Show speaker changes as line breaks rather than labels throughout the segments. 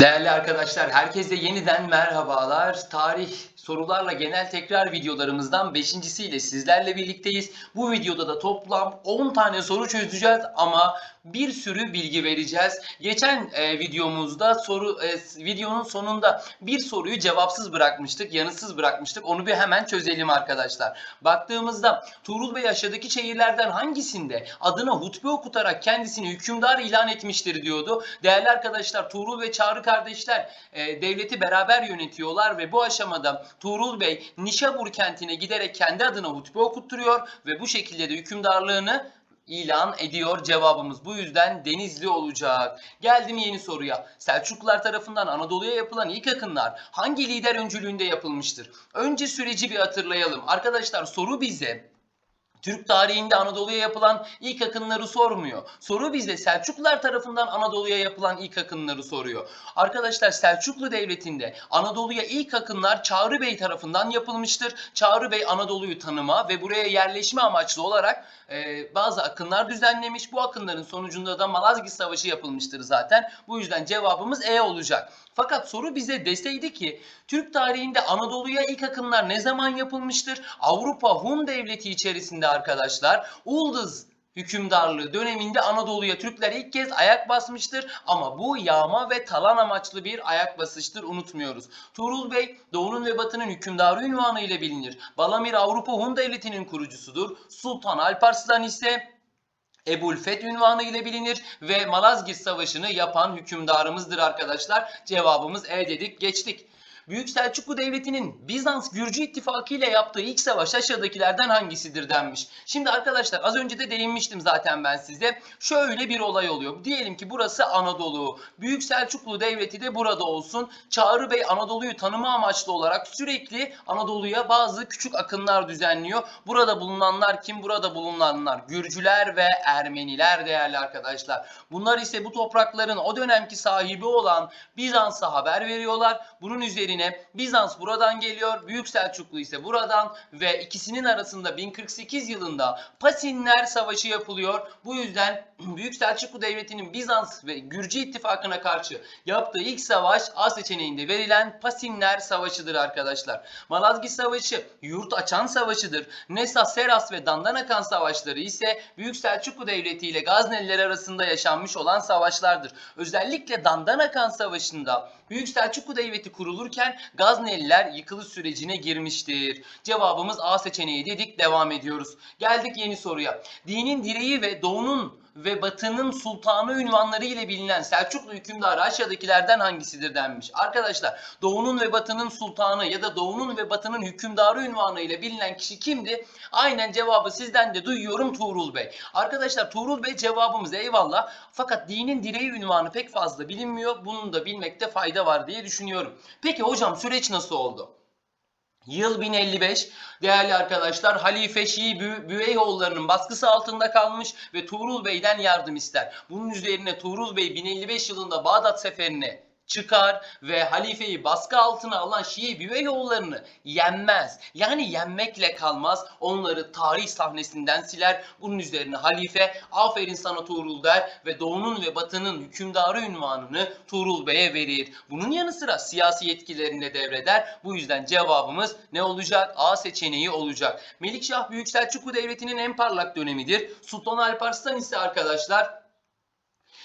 Değerli arkadaşlar, herkese yeniden merhabalar. Tarih sorularla genel tekrar videolarımızdan beşincisiyle sizlerle birlikteyiz. Bu videoda da toplam 10 tane soru çözeceğiz ama bir sürü bilgi vereceğiz. Geçen e, videomuzda soru e, videonun sonunda bir soruyu cevapsız bırakmıştık, yanıtsız bırakmıştık. Onu bir hemen çözelim arkadaşlar. Baktığımızda Tuğrul Bey aşağıdaki şehirlerden hangisinde adına hutbe okutarak kendisini hükümdar ilan etmiştir diyordu. Değerli arkadaşlar Tuğrul ve Çağrı kardeşler e, devleti beraber yönetiyorlar ve bu aşamada Tuğrul Bey Nişabur kentine giderek kendi adına hutbe okutturuyor ve bu şekilde de hükümdarlığını ilan ediyor. Cevabımız bu yüzden Denizli olacak. Geldim yeni soruya. Selçuklular tarafından Anadolu'ya yapılan ilk akınlar hangi lider öncülüğünde yapılmıştır? Önce süreci bir hatırlayalım. Arkadaşlar soru bize Türk tarihinde Anadolu'ya yapılan ilk akınları sormuyor. Soru bize Selçuklular tarafından Anadolu'ya yapılan ilk akınları soruyor. Arkadaşlar Selçuklu Devleti'nde Anadolu'ya ilk akınlar Çağrı Bey tarafından yapılmıştır. Çağrı Bey Anadolu'yu tanıma ve buraya yerleşme amaçlı olarak e, bazı akınlar düzenlemiş. Bu akınların sonucunda da Malazgirt Savaşı yapılmıştır zaten. Bu yüzden cevabımız E olacak. Fakat soru bize deseydi ki Türk tarihinde Anadolu'ya ilk akınlar ne zaman yapılmıştır? Avrupa Hun Devleti içerisinde arkadaşlar Ulduz hükümdarlığı döneminde Anadolu'ya Türkler ilk kez ayak basmıştır ama bu yağma ve talan amaçlı bir ayak basıştır unutmuyoruz. Tuğrul Bey Doğu'nun ve Batı'nın hükümdarı ünvanı ile bilinir. Balamir Avrupa Hun Devleti'nin kurucusudur. Sultan Alparslan ise Ebul Feth ünvanı ile bilinir ve Malazgirt Savaşı'nı yapan hükümdarımızdır arkadaşlar. Cevabımız E dedik geçtik. Büyük Selçuklu Devleti'nin Bizans-Gürcü ittifakı ile yaptığı ilk savaş aşağıdakilerden hangisidir denmiş. Şimdi arkadaşlar az önce de değinmiştim zaten ben size. Şöyle bir olay oluyor. Diyelim ki burası Anadolu. Büyük Selçuklu Devleti de burada olsun. Çağrı Bey Anadolu'yu tanıma amaçlı olarak sürekli Anadolu'ya bazı küçük akınlar düzenliyor. Burada bulunanlar kim? Burada bulunanlar Gürcüler ve Ermeniler değerli arkadaşlar. Bunlar ise bu toprakların o dönemki sahibi olan Bizans'a haber veriyorlar. Bunun üzerine Bizans buradan geliyor, Büyük Selçuklu ise buradan ve ikisinin arasında 1048 yılında Pasinler Savaşı yapılıyor. Bu yüzden Büyük Selçuklu Devleti'nin Bizans ve Gürcü ittifakına karşı yaptığı ilk savaş A seçeneğinde verilen Pasinler Savaşı'dır arkadaşlar. Malazgirt Savaşı yurt açan savaşıdır. Nesa, Seras ve Dandanakan savaşları ise Büyük Selçuklu Devleti ile Gazneliler arasında yaşanmış olan savaşlardır. Özellikle Dandanakan Savaşı'nda Büyük Selçuklu Devleti kurulurken Gazneliler yıkılış sürecine girmiştir. Cevabımız A seçeneği dedik. Devam ediyoruz. Geldik yeni soruya. Dinin direği ve doğunun ve batının sultanı ünvanları ile bilinen Selçuklu hükümdarı aşağıdakilerden hangisidir denmiş. Arkadaşlar doğunun ve batının sultanı ya da doğunun ve batının hükümdarı ünvanı ile bilinen kişi kimdi? Aynen cevabı sizden de duyuyorum Tuğrul Bey. Arkadaşlar Tuğrul Bey cevabımız eyvallah. Fakat dinin direği ünvanı pek fazla bilinmiyor. Bunu da bilmekte fayda var diye düşünüyorum. Peki hocam süreç nasıl oldu? Yıl 1055 değerli arkadaşlar Halife Şii Bü Büveyhoğullarının baskısı altında kalmış ve Tuğrul Bey'den yardım ister. Bunun üzerine Tuğrul Bey 1055 yılında Bağdat seferine çıkar ve halifeyi baskı altına alan Şii Büveyhoğullarını yenmez. Yani yenmekle kalmaz. Onları tarih sahnesinden siler. Bunun üzerine halife aferin sana Tuğrul der ve doğunun ve batının hükümdarı ünvanını Tuğrul Bey'e verir. Bunun yanı sıra siyasi yetkilerini de devreder. Bu yüzden cevabımız ne olacak? A seçeneği olacak. Melikşah Büyük Selçuklu Devleti'nin en parlak dönemidir. Sultan Alparslan ise arkadaşlar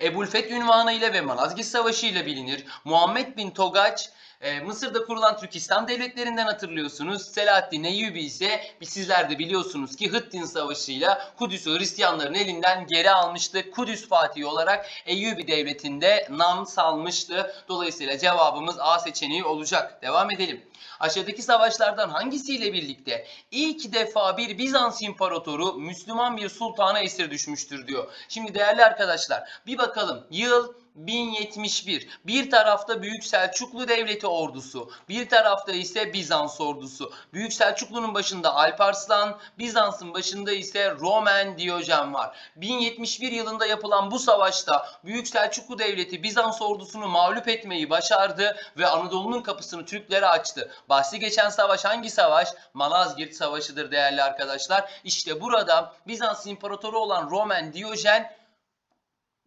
Ebulfet ünvanı ile ve Malazgirt Savaşı ile bilinir. Muhammed bin Togaç e, Mısır'da kurulan Türkistan devletlerinden hatırlıyorsunuz. Selahaddin Eyyubi ise sizler de biliyorsunuz ki Hıttin Savaşı ile Kudüs'ü Hristiyanların elinden geri almıştı. Kudüs Fatihi olarak Eyyubi devletinde nam salmıştı. Dolayısıyla cevabımız A seçeneği olacak. Devam edelim. Aşağıdaki savaşlardan hangisiyle birlikte ilk defa bir Bizans imparatoru Müslüman bir sultana esir düşmüştür diyor. Şimdi değerli arkadaşlar bir bakalım yıl 1071. Bir tarafta Büyük Selçuklu Devleti ordusu, bir tarafta ise Bizans ordusu. Büyük Selçuklu'nun başında Alparslan, Bizans'ın başında ise Roman Diyojen var. 1071 yılında yapılan bu savaşta Büyük Selçuklu Devleti Bizans ordusunu mağlup etmeyi başardı ve Anadolu'nun kapısını Türklere açtı. Bahsi geçen savaş hangi savaş? Malazgirt Savaşı'dır değerli arkadaşlar. İşte burada Bizans İmparatoru olan Roman Diyojen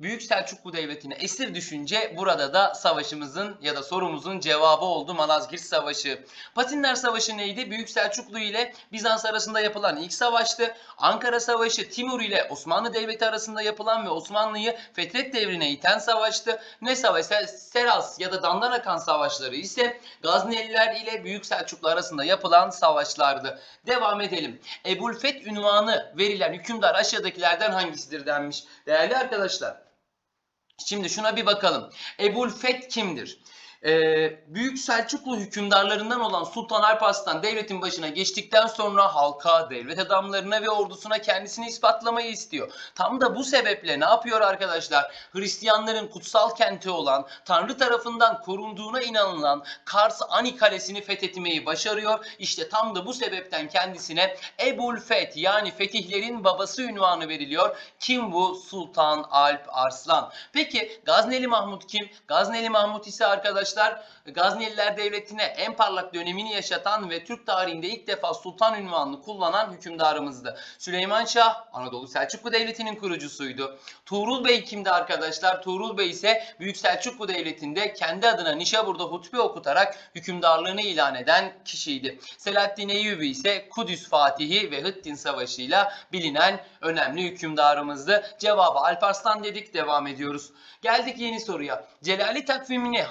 Büyük Selçuklu Devleti'ne esir düşünce burada da savaşımızın ya da sorumuzun cevabı oldu Malazgirt Savaşı. Patinler Savaşı neydi? Büyük Selçuklu ile Bizans arasında yapılan ilk savaştı. Ankara Savaşı Timur ile Osmanlı Devleti arasında yapılan ve Osmanlı'yı Fetret devrine iten savaştı. Ne savaşı? Seras ya da Dandanakan savaşları ise Gazneliler ile Büyük Selçuklu arasında yapılan savaşlardı. Devam edelim. Ebulfet ünvanı verilen hükümdar aşağıdakilerden hangisidir denmiş. Değerli arkadaşlar. Şimdi şuna bir bakalım. Ebulfet kimdir? Ee, Büyük Selçuklu hükümdarlarından olan Sultan Alparslan devletin başına geçtikten sonra halka, devlet adamlarına ve ordusuna kendisini ispatlamayı istiyor. Tam da bu sebeple ne yapıyor arkadaşlar? Hristiyanların kutsal kenti olan, Tanrı tarafından korunduğuna inanılan Kars Ani Kalesi'ni fethetmeyi başarıyor. İşte tam da bu sebepten kendisine Ebulfet yani fetihlerin babası ünvanı veriliyor. Kim bu? Sultan Alp Arslan. Peki Gazneli Mahmut kim? Gazneli Mahmut ise arkadaşlar Gazneliler Devleti'ne en parlak dönemini yaşatan ve Türk tarihinde ilk defa sultan ünvanını kullanan hükümdarımızdı. Süleyman Şah Anadolu Selçuklu Devleti'nin kurucusuydu. Tuğrul Bey kimdi arkadaşlar? Tuğrul Bey ise Büyük Selçuklu Devleti'nde kendi adına Nişabur'da hutbe okutarak hükümdarlığını ilan eden kişiydi. Selahaddin Eyyubi ise Kudüs Fatihi ve Hıttin Savaşı'yla bilinen önemli hükümdarımızdı. Cevabı Alparslan dedik devam ediyoruz. Geldik yeni soruya. Celali takvimini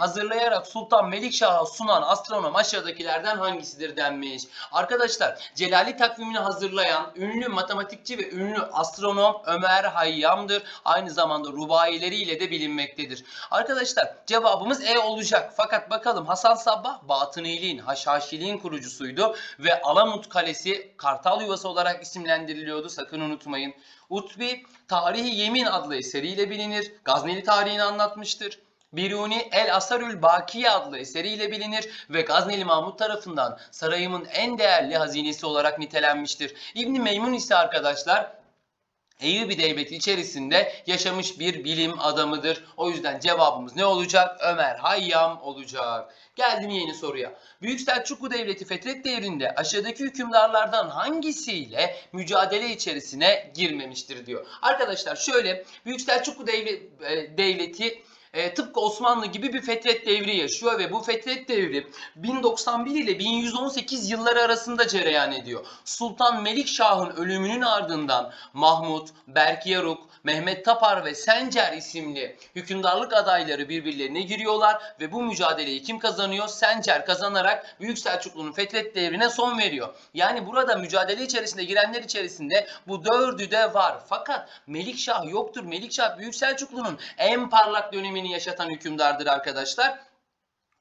hazırlayarak Sultan Melikşah'a sunan astronom aşağıdakilerden hangisidir denmiş. Arkadaşlar Celali takvimini hazırlayan ünlü matematikçi ve ünlü astronom Ömer Hayyam'dır. Aynı zamanda rubaileriyle de bilinmektedir. Arkadaşlar cevabımız E olacak. Fakat bakalım Hasan Sabbah Batıniliğin, Haşhaşiliğin kurucusuydu ve Alamut Kalesi Kartal Yuvası olarak isimlendiriliyordu. Sakın unutmayın. Utbi Tarihi Yemin adlı eseriyle bilinir. Gazneli tarihini anlatmıştır. Biruni El Asarül Bakiye adlı eseriyle bilinir ve Gazneli Mahmut tarafından sarayımın en değerli hazinesi olarak nitelenmiştir. İbni Meymun ise arkadaşlar Eyyubi Devleti içerisinde yaşamış bir bilim adamıdır. O yüzden cevabımız ne olacak? Ömer Hayyam olacak. Geldim yeni soruya. Büyük Selçuklu Devleti Fetret devrinde aşağıdaki hükümdarlardan hangisiyle mücadele içerisine girmemiştir diyor. Arkadaşlar şöyle Büyük Selçuklu e, Devleti e, tıpkı Osmanlı gibi bir fetret devri yaşıyor ve bu fetret devri 1091 ile 1118 yılları arasında cereyan ediyor. Sultan Melikşah'ın ölümünün ardından Mahmut, Berkiyaruk, Mehmet Tapar ve Sencer isimli hükümdarlık adayları birbirlerine giriyorlar ve bu mücadeleyi kim kazanıyor? Sencer kazanarak Büyük Selçuklu'nun fetret devrine son veriyor. Yani burada mücadele içerisinde girenler içerisinde bu dördü de var. Fakat Melikşah yoktur. Melikşah Büyük Selçuklu'nun en parlak dönemini yaşatan hükümdardır arkadaşlar.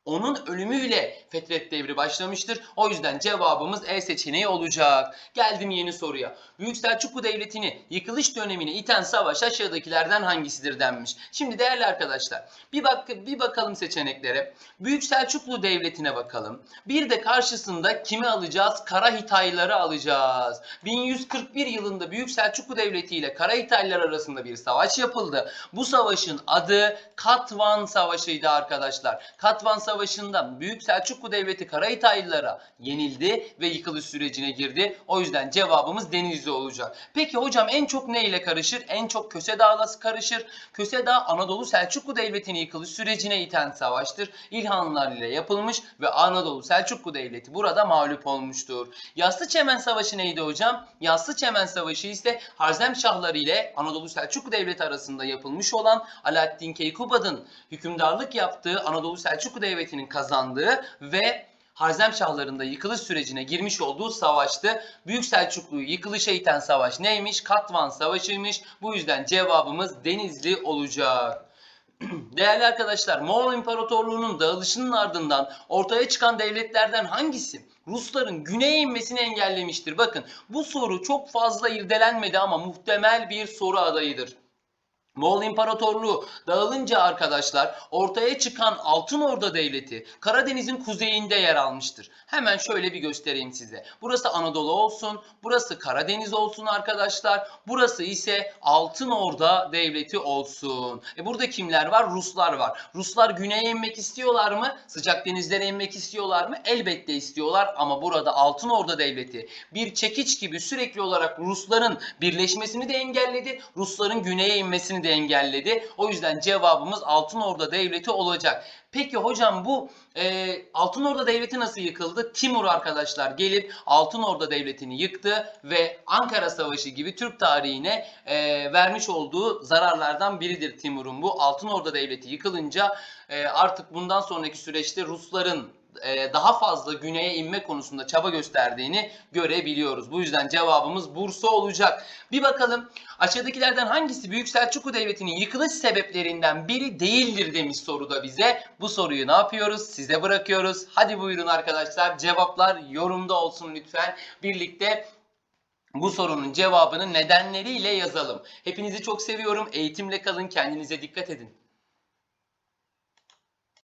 Onun ölümüyle Fetret devri başlamıştır. O yüzden cevabımız E seçeneği olacak. Geldim yeni soruya. Büyük Selçuklu Devleti'ni yıkılış dönemine iten savaş aşağıdakilerden hangisidir denmiş. Şimdi değerli arkadaşlar bir bak bir bakalım seçeneklere. Büyük Selçuklu Devleti'ne bakalım. Bir de karşısında kimi alacağız? Kara Hitayları alacağız. 1141 yılında Büyük Selçuklu Devleti ile Kara Hitaylar arasında bir savaş yapıldı. Bu savaşın adı Katvan Savaşı'ydı arkadaşlar. Katvan Savaşı'nda Büyük Selçuklu Devleti Kara Hitaylılara yenildi ve yıkılış sürecine girdi. O yüzden cevabımız Denizli olacak. Peki hocam en çok ne ile karışır? En çok Köse Dağı'la karışır. Köse Dağı Anadolu Selçuklu Devleti'ni yıkılış sürecine iten savaştır. İlhanlılar ile yapılmış ve Anadolu Selçuklu Devleti burada mağlup olmuştur. Yassı Çemen Savaşı neydi hocam? Yassı Çemen Savaşı ise Harzem Şahları ile Anadolu Selçuklu Devleti arasında yapılmış olan Alaaddin Keykubad'ın hükümdarlık yaptığı Anadolu Selçuklu Devleti'nin kazandığı ve Harzem Şahlarında yıkılış sürecine girmiş olduğu savaştı. Büyük Selçuklu'yu yıkılışa iten savaş neymiş? Katvan Savaşı'ymış. Bu yüzden cevabımız Denizli olacak. Değerli arkadaşlar, Moğol İmparatorluğu'nun dağılışının ardından ortaya çıkan devletlerden hangisi Rusların güneye inmesini engellemiştir? Bakın bu soru çok fazla irdelenmedi ama muhtemel bir soru adayıdır. Moğol İmparatorluğu dağılınca arkadaşlar ortaya çıkan Altın Orda Devleti Karadeniz'in kuzeyinde yer almıştır. Hemen şöyle bir göstereyim size. Burası Anadolu olsun, burası Karadeniz olsun arkadaşlar. Burası ise Altın Orda Devleti olsun. E burada kimler var? Ruslar var. Ruslar güneye inmek istiyorlar mı? Sıcak denizlere inmek istiyorlar mı? Elbette istiyorlar ama burada Altın Orda Devleti bir çekiç gibi sürekli olarak Rusların birleşmesini de engelledi. Rusların güneye inmesini de engelledi. O yüzden cevabımız Altınorda Devleti olacak. Peki hocam bu e, Altınorda Devleti nasıl yıkıldı? Timur arkadaşlar gelip Altınorda Devleti'ni yıktı ve Ankara Savaşı gibi Türk tarihine e, vermiş olduğu zararlardan biridir Timur'un bu. Altınorda Devleti yıkılınca e, artık bundan sonraki süreçte Rusların e, daha fazla güneye inme konusunda çaba gösterdiğini görebiliyoruz. Bu yüzden cevabımız Bursa olacak. Bir bakalım aşağıdakilerden hangisi Büyük Selçuklu Devleti'nin yıkılış sebeplerinden biri değildir demiş soruda bize. Bu soruyu ne yapıyoruz? Size bırakıyoruz. Hadi buyurun arkadaşlar. Cevaplar yorumda olsun lütfen. Birlikte bu sorunun cevabını nedenleriyle yazalım. Hepinizi çok seviyorum. Eğitimle kalın. Kendinize dikkat edin.